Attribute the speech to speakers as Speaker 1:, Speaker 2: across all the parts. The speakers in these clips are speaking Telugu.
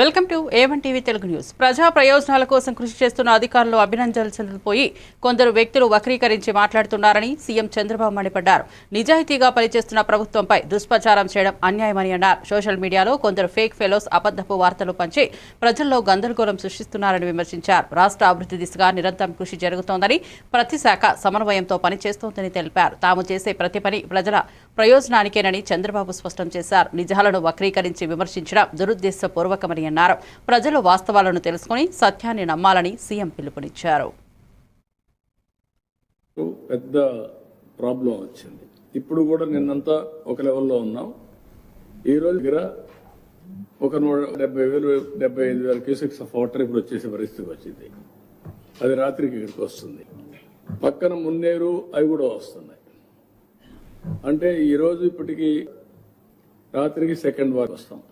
Speaker 1: Welcome to A one TV Telugu news. ప్రజా ప్రయోజనాల కోసం కృషి చేస్తున్న అధికారులు అభినందించాల్సింది పోయి కొందరు వ్యక్తులు వక్రీకరించి మాట్లాడుతున్నారని సీఎం చంద్రబాబు మండిపడ్డారు. నిజాయితీగా పనిచేస్తున్న ప్రభుత్వంపై దుష్ప్రచారం చేయడం అన్యాయమని అన్నారు. సోషల్ మీడియాలో కొందరు ఫేక్ ఫెలోస్ అబద్దపు వార్తలు పంచి ప్రజల్లో గందరగోళం సృష్టిస్తున్నారని విమర్శించారు. రాష్ట్ర అభివృద్ధి దిశగా నిరంతరం కృషి జరుగుతోందని ప్రతి శాఖ సమన్వయంతో పనిచేస్తోందని తెలిపారు. తాము చేసే ప్రతి పని ప్రజల ప్రయోజనానికేనని చంద్రబాబు స్పష్టం చేశారు. నిజాలను వక్రీకరించి విమర్శించడం దురుద్దేశపూర్వకమని అన్నారు. ప్రజలు వాస్తవాలను తెలుసుకుని సత్యాన్ని నమ్మాలని సీఎం పిలుపునిచ్చారు.
Speaker 2: పెద్ద ప్రాబ్లం వచ్చింది. ఇప్పుడు కూడా నిన్నంతా ఒక లెవెల్లో ఉన్నాం. ఈ రోజు దగ్గర ఒక నూట డెబ్బై వేలు డెబ్బై ఐదు వేల క్యూసెక్స్ ఆఫ్ వాటర్ ఇప్పుడు వచ్చేసే పరిస్థితికి వచ్చింది. అది రాత్రికి ఇక్కడికి వస్తుంది. పక్కన మున్నేరు అవి కూడా వస్తున్నాయి. అంటే ఈరోజు ఇప్పటికి రాత్రికి సెకండ్ వార్ వస్తాం.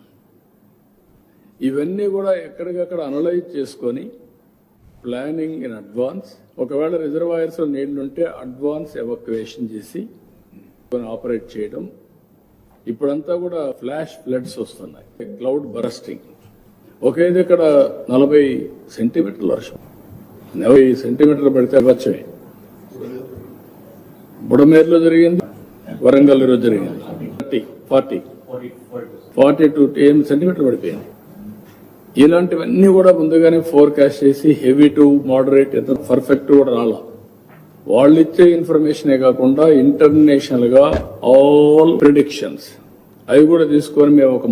Speaker 2: ఇవన్నీ కూడా ఎక్కడికక్కడ అనలైజ్ చేసుకొని ప్లానింగ్ ఇన్ అడ్వాన్స్. ఒకవేళ రిజర్వాయర్స్లో లో అడ్వాన్స్ ఎవాక్యువేషన్ చేసి ఆపరేట్ చేయడం. ఇప్పుడంతా కూడా ఫ్లాష్ ఫ్లడ్స్ వస్తున్నాయి. క్లౌడ్ బరస్టింగ్ ఒకే దగ్గర నలభై సెంటీమీటర్ల వర్షం. నలభై సెంటీమీటర్లు పడితే వచ్చాయి బుడమేరులో జరిగింది వరంగల్లో జరిగింది. Forty forty. ఫార్టీ టూ ఎనిమిది సెంటీమీటర్లు పడిపోయింది. ఇలాంటివన్నీ కూడా ముందుగానే ఫోర్కాస్ట్ చేసి హెవీ టు మోడరేట్ ఎంత పర్ఫెక్ట్ కూడా రాలా. వాళ్ళు ఇచ్చే ఇన్ఫర్మేషనే కాకుండా ఇంటర్నేషనల్గా ఆల్ ప్రిడిక్షన్స్ అవి కూడా తీసుకొని మేము ఒక